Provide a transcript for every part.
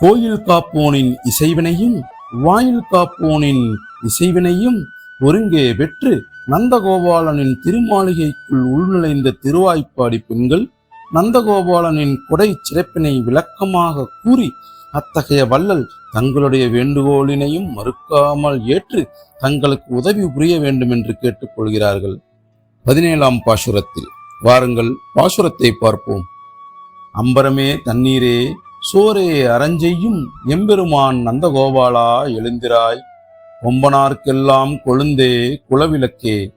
கோயில் காப்போனின் இசைவினையும் வாயில் காப்போனின் இசைவினையும் ஒருங்கே பெற்று நந்தகோபாலனின் திருமாளிகைக்குள் உள்நுழைந்த திருவாய்ப்பாடி பெண்கள் நந்தகோபாலனின் கொடை சிறப்பினை விளக்கமாக கூறி அத்தகைய வள்ளல் தங்களுடைய வேண்டுகோளினையும் மறுக்காமல் ஏற்று தங்களுக்கு உதவி புரிய வேண்டும் என்று கேட்டுக்கொள்கிறார்கள். பதினேழாம் பாசுரத்தில் வாருங்கள் பாசுரத்தை பார்ப்போம். அம்பரமே தண்ணீரே சோரே அரஞ்செய்யும் எம்பெருமான் நந்தகோபாலா எழுந்திராய். கொம்பனார்க்கெல்லாம் கொழுந்தே குலவிளக்கே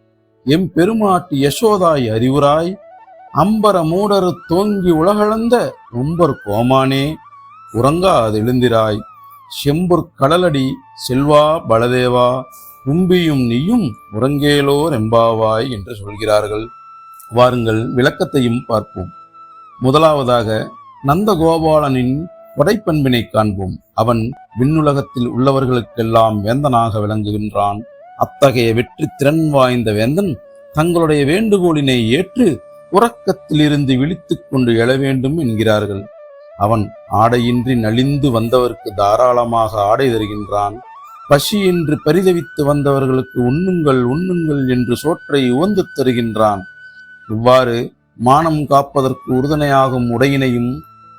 எம் பெருமாட்டி யசோதாய் அறிவுராய் அம்பர மூடர் தோங்கி உலகளந்த ரொம்பர் கோமானே உறங்காதெழுந்திராய் செம்பொற் கடலடி செல்வா பலதேவா உம்பியும் நீயும் உறங்கேலோர் எம்பாவாய் என்று சொல்கிறார்கள். வாருங்கள் விளக்கத்தையும் பார்ப்போம். முதலாவதாக நந்தகோபாலனின் கொடைப்பண்பினை காண்போம். அவன் விண்ணுலகத்தில் உள்ளவர்களுக்கெல்லாம் வேந்தனாக விளங்குகின்றான். அத்தகைய வெற்றி திறன் வாய்ந்த வேந்தன் தங்களுடைய வேண்டுகோளினை ஏற்று உறக்கத்திலிருந்து விழித்துக் கொண்டு எழ வேண்டும் என்கிறார்கள். அவன் ஆடையின்றி நலிந்து வந்தவர்க்கு தாராளமாக ஆடை தருகின்றான். பசியின்றி பரிதவித்து வந்தவர்களுக்கு உண்ணுங்கள் உண்ணுங்கள் என்று சோற்றை உவந்து தருகின்றான். இவ்வாறு மானம் காப்பதற்கு உறுதுணையாகும் உடையினையும்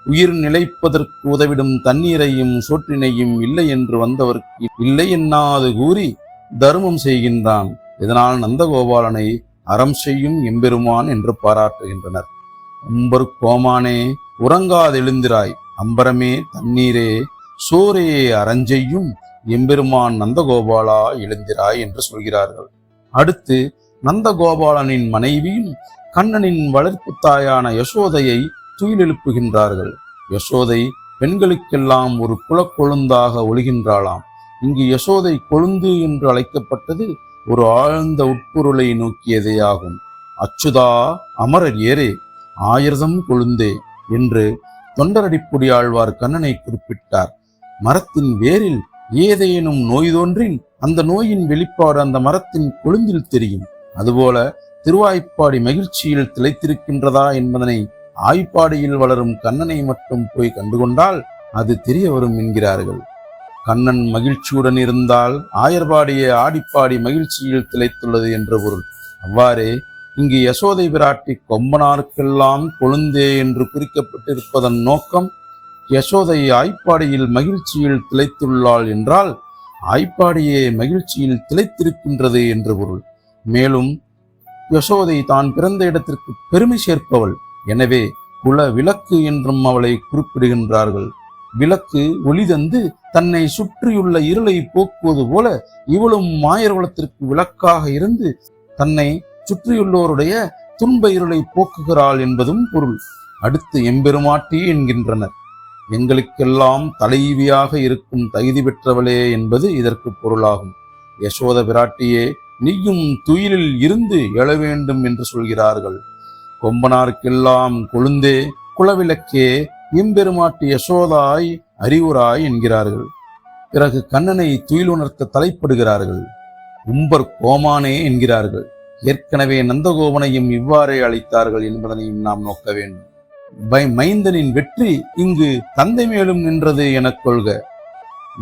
உயிர் நிலைப்பதற்கு உதவிடும் தண்ணீரையும் சோற்றினையும் இல்லை என்று வந்தவர்க்கு இல்லை என்னாது கூறி தர்மம் செய்கின்றான். இதனால் நந்தகோபாலனை அறம் செய்யும் எம்பெருமான் என்று பாராட்டுகின்றனர். அம்பர் கோமானே உறங்காதெழுந்திராய். அம்பரமே தண்ணீரே சோரே அறஞ்செய்யும் எம்பெருமான் நந்தகோபாலா எழுந்திராய் என்று சொல்கிறார்கள். அடுத்து நந்தகோபாலனின் மனைவியும் கண்ணனின் வளர்ப்பு தாயான யசோதையை துயிலெழுப்புகின்றார்கள். யசோதை பெண்களுக்கெல்லாம் ஒரு குலக்கொழுந்தாக ஒழுகின்றாளாம். இங்கு யசோதை கொழுந்து என்று அழைக்கப்பட்டது ஒரு ஆழ்ந்த உட்பொருளை நோக்கியதே ஆகும். அச்சுதா அமரர் ஏரே ஆயிரதம் கொழுந்தே என்று தொண்டரடிப்புடி ஆழ்வார் கண்ணனை குறிப்பிட்டார். மரத்தின் வேரில் ஏதேனும் நோய் தோன்றின் அந்த நோயின் வெளிப்பாடு அந்த மரத்தின் கொழுந்தில் தெரியும். அதுபோல திருவாய்ப்பாடி மகிழ்ச்சியில் திளைத்திருக்கின்றதா என்பதனை ஆய்ப்பாடியில் வளரும் கண்ணனை மட்டும் போய் கண்டுகொண்டால் அது தெரிய வரும் என்கிறார்கள். கண்ணன் மகிழ்ச்சியுடன் இருந்தால் ஆயர்பாடிய ஆடிப்பாடி மகிழ்ச்சியில் திளைத்துள்ளது என்ற பொருள். அவ்வாறே இங்கு யசோதை பிராட்டி கொம்பனாருக்கெல்லாம் கொழுந்தே என்று குறிக்கப்பட்டிருப்பதன் நோக்கம் யசோதை ஆய்ப்பாடியில் மகிழ்ச்சியில் திளைத்துள்ளாள் என்றால் ஆய்ப்பாடியே மகிழ்ச்சியில் திளைத்திருக்கின்றது என்று பொருள். மேலும் யசோதை தான் பிறந்த இடத்திற்கு பெருமை சேர்ப்பவள். எனவே குல விளக்கு என்றும் அவளை குறிப்பிடுகின்றார்கள். விளக்கு ஒளி தந்து தன்னை சுற்றியுள்ள இருளை போக்குவது போல இவளும் மாயர்குலத்திற்கு விளக்காக இருந்து தன்னை சுற்றியுள்ளோருடைய துன்ப இருளை போக்குகிறாள் என்பதும் பொருள். அடுத்து எம்பெருமாட்டி என்கின்றனர். எங்களுக்கெல்லாம் தலைவியாக இருக்கும் தகுதி பெற்றவளே என்பது இதற்கு பொருளாகும். யசோத பிராட்டியே நீயும் துயிலில் இருந்து எழ வேண்டும் என்று சொல்கிறார்கள். கொம்பனாருக்கெல்லாம் கொழுந்தே குளவிளக்கே இம்பெருமாட்டு யசோதாய் அறிவுராய் என்கிறார்கள். பிறகு கண்ணனை துயிலுணர்த்த தலைப்படுகிறார்கள். உம்பர் கோமானே என்கிறார்கள். ஏற்கனவே நந்தகோபனையும் இவ்வாறே அழைத்தார்கள் என்பதனையும் நாம் நோக்க வேண்டும். பை மைந்தனின் வெற்றி இங்கு தந்தை மேலும் நின்றது எனக் கொள்க.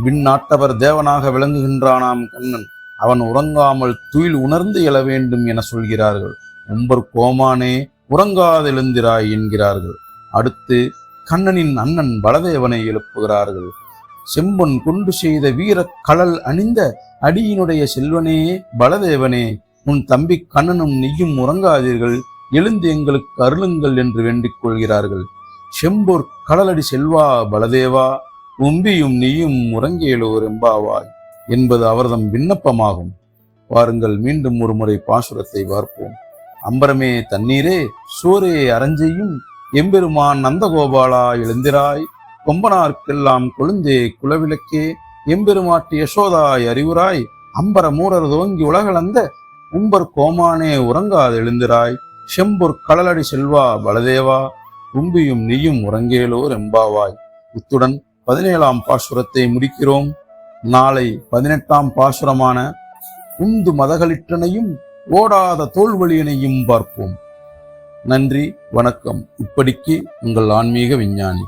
விண்ணாட்டவர் தேவனாக விளங்குகின்றானாம் கண்ணன். அவன் உறங்காமல் துயில் உணர்ந்து எழ வேண்டும் என சொல்கிறார்கள். உம்பர் கோமானே உறங்காதெழுந்திராய் என்கிறார்கள். அடுத்து கண்ணனின் அண்ணன் பலதேவனை எழுப்புகிறார்கள். செம்பொன் கொண்டு செய்த வீர கலல் அணிந்த அடியினுடைய செல்வனே பலதேவனே உன் தம்பி கண்ணனும் நீயும் உறங்காதீர்கள். எழுந்து எங்களுக்கு அருளுங்கள் என்று வேண்டிக் கொள்கிறார்கள். செம்பொர் கடலடி செல்வா பலதேவா உம்பியும் நீயும் உறங்கியலோர் எம்பாவாய் என்பது அவர்தம் விண்ணப்பமாகும். வாருங்கள் மீண்டும் ஒரு முறை பாசுரத்தை பார்ப்போம். அம்பரமே தண்ணீரே சோரே அரஞ்செய்யும் எம்பெருமான் நந்தகோபாலா எழுந்திராய். கொம்பனார்க்கெல்லாம் கொழுந்தே குலவிளக்கே. எம்பெருமாட்டு யசோதாய் அறிவுராய். அம்பர மூரர் தோங்கி உலகளந்த. உம்பர் கோமானே உறங்காது எழுந்திராய். செம்பொர் கடலடி செல்வா பலதேவா. உம்பியும் நீயும் உறங்கேலோர் எம்பாவாய். இத்துடன் பதினேழாம் பாசுரத்தை முடிக்கிறோம். நாளை பதினெட்டாம் பாசுரமான உந்து மதகளிற்றனையும் ஓடாத தோல்வழியினையும் பார்ப்போம். நன்றி வணக்கம். இப்படிக்கு உங்கள் ஆன்மீக விஞ்ஞானி.